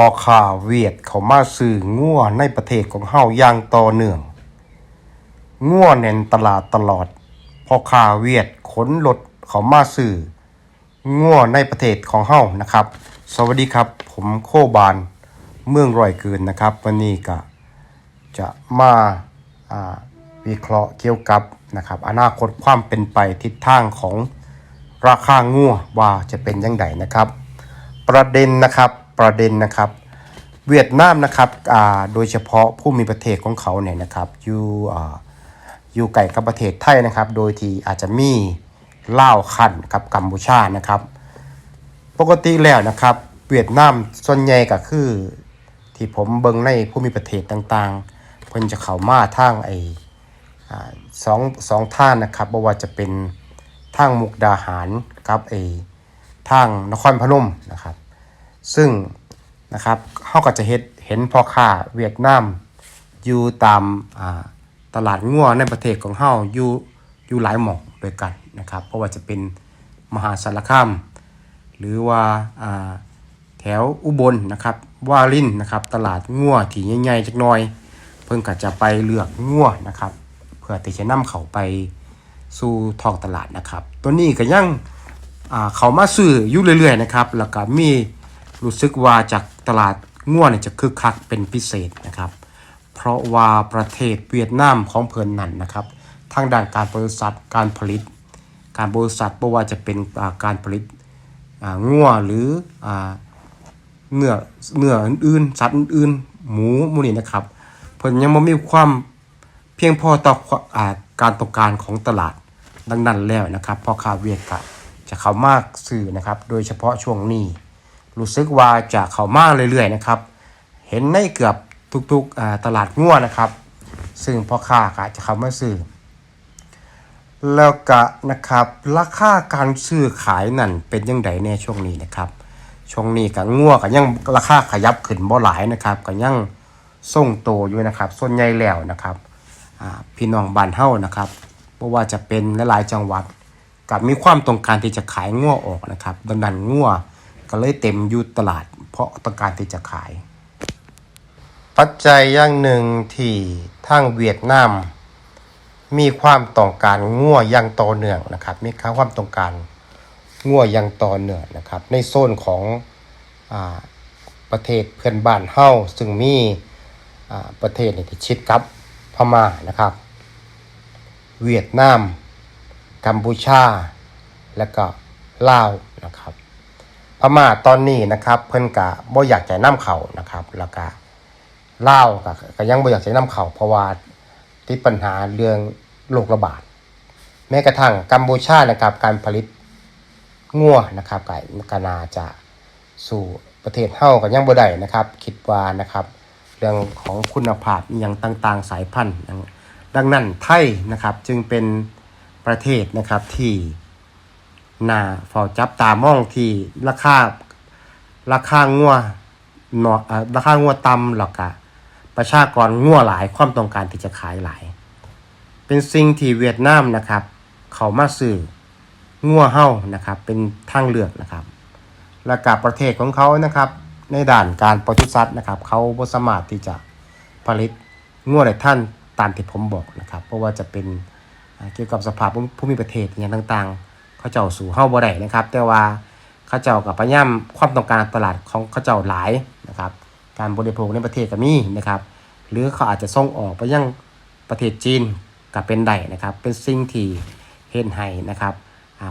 พอข่าเวียดเขามาซื้องัวในประเทศของเฮาอย่างต่อเนื่องงัวแน่นตลาดตลอดพอข่าเวียดขนรถเขามาซื้องัวในประเทศของเฮานะครับ สวัสดีครับ ผมโคบานเมืองร้อยเกินนะครับ วันนี้ก็จะมาอ่าวิเคราะห์เกี่ยวกับนะครับอนาคตความเป็นไปทิศทางของราคางัวว่าจะเป็นยังไงนะครับ ประเด็นนะครับ ประเด็นนะครับเวียดนามนะครับอ่าโดยเฉพาะผู้มีประเทศของเขาเนี่ยนะครับอยู่อ่าอยู่ไก่กับประเทศไทยนะครับ โดยที่อาจจะมีเล่าวคันกับกัมพูชานะครับ ปกติแล้วนะครับ เวียดนามส่วนใหญ่ก็คือ ที่ผมเบิ่งในผู้มีประเทศต่างๆเพิ่นจะเข้ามาทางไอ้สองสองท่านนะครับบ่ว่าจะเป็นทางมุกดาหารกับไอ้ทางนครพนมนะครับ ซึ่งนะครับเขาก็จะเห็นเห็นพ่อค้าเวียดนามอยู่ตามาตลาดงัวในประเทศของเฮาอยู่อยู่หลายหมองด้วยกันนะครับเพราะว่าจะเป็นมหาสารคามหรือว่าาแถวอุบลนะครับวารินนะครับตลาดงัวที่ใหญ่ๆจักหน่อย เพิ่นก็จะไปเลือกงัวนะครับเพื่อที่จะนำเขาไปสู่ท้องตลาดนะครับ ตัวนี้ก็ยังเขามาซื้ออยู่เรื่อยๆนะครับแล้วก็มี รู้สึกว่าจากตลาดง่วนจะคึกคักเป็นพิเศษนะครับ เพราะว่าประเทศเวียดนามของเพิ่นนั่นนะครับทางด้านการบริษัทการผลิต การบริษัทบ่ว่าจะเป็นการผลิตอ่วหรืออเนื้อเนื้ออื่นๆสัตว์อื่นๆหมูมูนี่นะครับเพิ่นยังบ่มีความเพียงพอต่ออการต้องการของตลาดดังนั้นแล้วนะครับพ่อค้าเวียดก็จะเข้ามากสื่อนะครับ โดยเฉพาะช่วงนี้ รู้สึกว่าจะเข้ามากเรื่อยๆนะครับ เห็นในเกือบทุกๆตลาดง่วนะครับ ซึ่งพ่อค้าก็จะเข้ามาซื้อแล้วก็นะครับราคาการซื้อขายนั่นเป็นยังไงในช่วงนี้นะครับช่วงนี้ก็ง่วก็ยังราคาขยับขึ้นบ่หลายนะครับก็ยังส่งโตอยู่นะครับส่วนใหญ่แล้วนะครับพี่น้องบ้านเฮานะครับเพราะว่าจะเป็นหลายๆจังหวัดกับมีความต้องการที่จะขายงัวออกนะครับดังนั้นงัว ก็เลยเต็มอยู่ตลาด เพราะต้องการที่จะขาย ปัจจัยอย่างหนึ่งที่ทางเวียดนามมีความต้องการงัวย่างต่อเนื่องนะครับ มีความต้องการงัวย่างต่อเนื่องนะครับ ในโซนของอประเทศเพื่อนบ้านเฮาซึ่งมีประเทศนี่ที่ชิดกับพม่านะครับ เวียดนาม กัมพูชา และก็ลาวนะครับ พม่าตอนนี้นะครับเพิ่นกะบ่อยากจะนํเขานะครับ แล้วก็เล่าวก็ก็ยังบ่อยากจะนํเขาเพราะว่าติดปัญหาเรื่องโรคระบาด แม้กระทั่งกัมพูชานะครับการผลิตงัวนะครับก็กนาจะสู่ประเทศเฮาก็ยังบ่ได้นะครับ คิดว่านะครับ เรื่องของคุณภาพอหยังต่างๆ สายพันธุ์ดังนั้นไทยนะครับจึงเป็นประเทศนะครับที่ น่าเฝ้าจับตามองที่ราคาราคางัวเนาะราคางัวต่ำแล้วก็ประชากรงัวหลายความต้องการที่จะขายหลาย เป็นสิ่งที่เวียดนามนะครับ เขามาซื้องัวเฮานะครับ เป็นทางเลือกนะครับและกับประเทศของเขานะครับ ในด่านการปศุสัตว์นะครับ เขาบสามารถที่จะผลิตงัวได้ท่านตามที่ผมบอกนะครับ เพราะว่าจะเป็นเกี่ยวกับสภาพภูมิประเทศอย่างต่างๆ เขาเจ้าสู่เฮาบ่ได้นะครับ แต่ว่าเขาเจ้ากับพยายามความต้องการตลาดของเขาเจ้าหลายนะครับ การบริโภคในประเทศก็มีนะครับ หรือเขาอาจจะส่งออกไปยังประเทศจีนก็เป็นได้นะครับ เป็นสิ่งที่เห็นให้นะครับ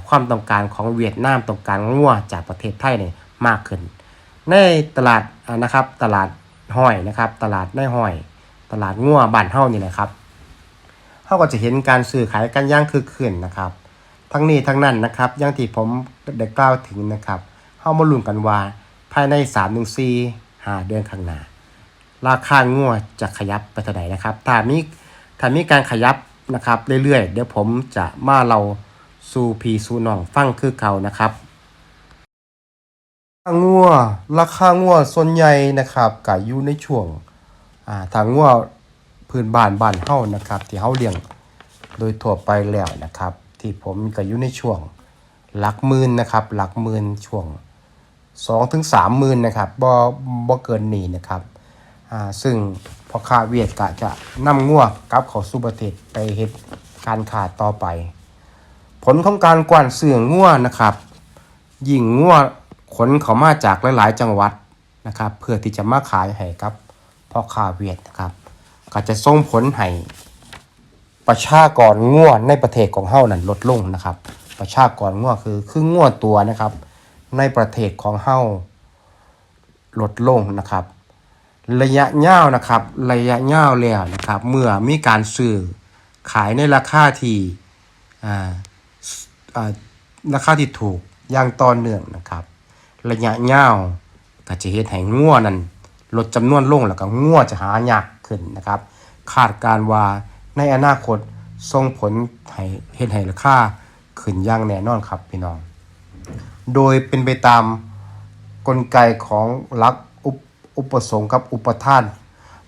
ความต้องการของเวียดนามต้องการงัวจากประเทศไทยเนี่ยมากขึ้น ในตลาดนะครับตลาดห้อยนะครับ ตลาดในห้อย ตลาดงัวบ้านเฮานี่นะครับเฮาก็จะเห็นการซื้อขายกันย่างคึกคืนนะครับ ทั้งนี้ทั้งนั้นนะครับอย่างที่ผมได้กล่าวถึงนะครับเฮามาลุ้นกันว่าภายใน3ถึง4 5 เดือนข้างหน้า ราคางัวจะขยับไปเท่าไหร่นะครับ ถ้ามีถ้ามีการขยับนะครับเรื่อยๆ เดี๋ยวผมจะมาเราสู่พีสู่น้องฟังคือเก่านะครับงัวราคางัวส่วนใหญ่นะครับก็อยู่ในช่วงอ่าทางงัวพื้นบ้านบ้านเฮานะครับ ที่เฮาเลี้ยงโดยทั่วไปแล้วนะครับ ที่ผมก็อยู่ในช่วงหลักหมื่นนะครับ หลักหมื่นช่วงสองถึงสามหมื่นนะครับบ่บ่เกินนี้นะครับอ่าซึ่งพ่อค้าเวียดกะจะนำงัวกลับเข้าสู่ประเทศไปเฮ็ดการขาดต่อไป ผลของการกวนเสื่องงัวนะครับยิ่งงัวขนเขามาจากหลาย ๆ จังหวัดนะครับ เพื่อที่จะมาขายให้กับพ่อค้าเวียดนะครับ ก็จะส่งผลให้ ประชากรงัวในประเทศของเฮานั้นลดลงนะครับ ประชากรงัวคือคืองัวตัวนะครับ ในประเทศของเฮาลดลงนะครับ ระยะยาวนะครับ ระยะยาวแล้วนะครับ เมื่อมีการซื้อขายในราคาที่ราคาที่ถูกอย่างต่อเนื่องนะครับ ระยะยาวก็จะเฮ็ดให้งัวนั้นลดจำนวนลงแล้วก็งัวจะหายากขึ้นนะครับ คาดการว่า ในอนาคตส่งผลให้เฮ็ดให้ราคาขึ้นอย่างแน่นอนครับพี่น้อง โดยเป็นไปตามกลไกของลักอุปอุปสงค์กับอุปทาน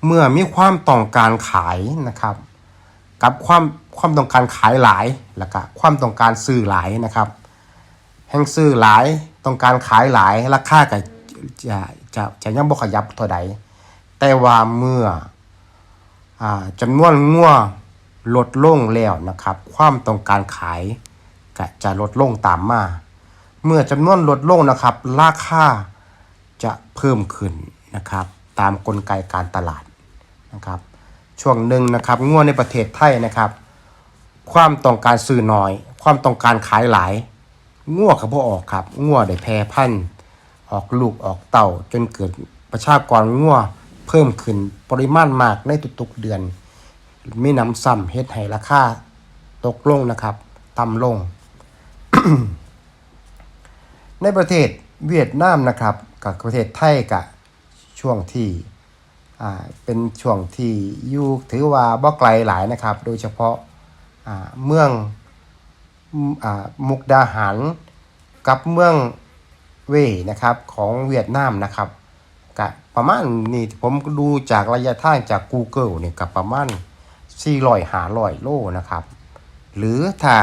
เมื่อมีความต้องการขายนะครับ กับความความต้องการขายหลายแล้วก็ความต้องการซื้อหลายนะครับ แห่งซื้อหลายต้องการขายหลายราคาก็จะจะจะยังบ่ขยับเท่าใดแต่ว่าเมื่ออจำนวนงัว ลดลงแล้วนะครับ ความต้องการขายก็จะลดลงตามมา เมื่อจำนวนลดลงนะครับ ราคาจะเพิ่มขึ้นนะครับ ตามกลไกการตลาดนะครับ ช่วงหนึ่งนะครับงัวในประเทศไทยนะครับ ความต้องการซื้อน้อย ความต้องการขายหลายงัวกับพวออกครับงัวได้แพร่พันธุ์ออกลูกออกเต่าจนเกิดประชากรงัวเพิ่มขึ้นปริมาณมากในทุกๆเดือน มีน้ำซ้ำเฮ็ดให้ราคาตกลงนะครับต่ำลง ในประเทศเวียดนามนะครับกับประเทศไทยกับช่วงที่เป็นช่วงที่อยู่ถือว่าบ่ไกลหลายนะครับ โดยเฉพาะเมืองอมุกดาหารกับเมืองเว่ยนะครับของเวียดนามนะครับกะประมาณนี่ผมดูจากระยะทางจาก Google เนี่ยกับประมาณ 400 500โลนะครับ หรือถ้า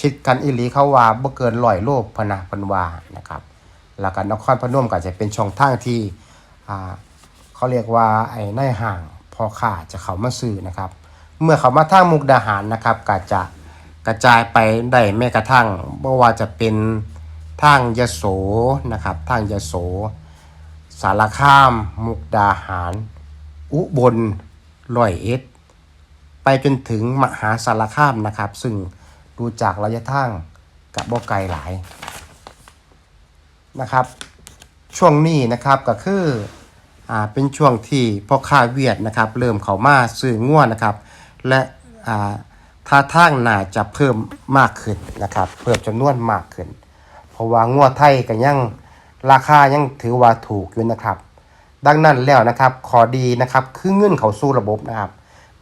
ชิดกันอิลีเขาว่าบ่เกินร้อยโลพะนะพันวานะครับแล้วก็นครพนมก็จะเป็นช่องทางที่เขาเรียกว่าไอ้ในห่างพอขาจะเขามาซื้อนะครับ เมื่อเขามาทางมุกดาหารนะครับก็จะกระจายไปได้แม้กระทั่งบ่ว่าจะเป็นทางยโสนะครับทางยโส สารคาม มุกดาหาร อุบลร้อยเอ็ด ไปจนถึงมหาสารคามนะครับ ซึ่งดูจากระยะทางกับบ่ไกลหลายนะครับ ช่วงนี้นะครับก็คืออ่าเป็นช่วงที่พ่อค้าเวียดนะครับ เริ่มเข้ามาซื้อง่วนะครับ และอ่าท่าทางน่าจะเพิ่มมากขึ้นนะครับ เพิ่มจำนวนมากขึ้น เพราะว่าง่วไทยก็ยังราคายังถือว่าถูกอยู่นะครับ ดังนั้นแล้วนะครับขอดีนะครับคือเงื่อนเขาสู้ระบบนะครับ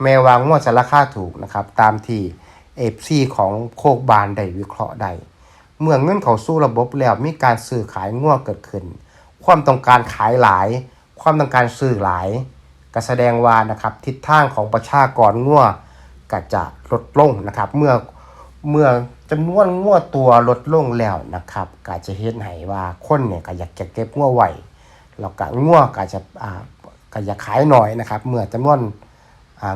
แม้ว่างวดจะราคาถูกนะครับตามที่เอฟซีของโคกบานได้วิเคราะห์ได้เมื่อเงื่อนเขาสู้ระบบแล้วมีการซื้อขายงัวเกิดขึ้น ความต้องการขายหลาย ความต้องการซื้อหลายก็แสดงว่านะครับทิศทางของประชากรงัวก็จะลดลงนะครับเมื่อเมื่อจำนวนงัวตัวลดลงแล้วนะครับก็จะเห็นให้ว่าคนเนี่ยก็อยากจะเก็บงัวไว้แล้วก็งัวก็จะอ่าก็อยากขายหน่อยนะครับ เมื่อจำนวน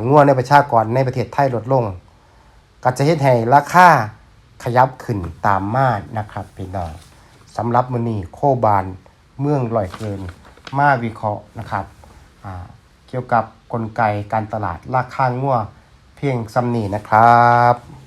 งัวในประชากรในประเทศไทยลดลง ก็จะเฮ็ดให้ราคาขยับขึ้นตามมานะครับพี่น้องสำหรับมือนี้โคบานเมืองลอยเกินมาวิเคราะห์นะครับเกี่ยวกับกลไกการตลาดราคางัวเพียงซำนี้นะครับ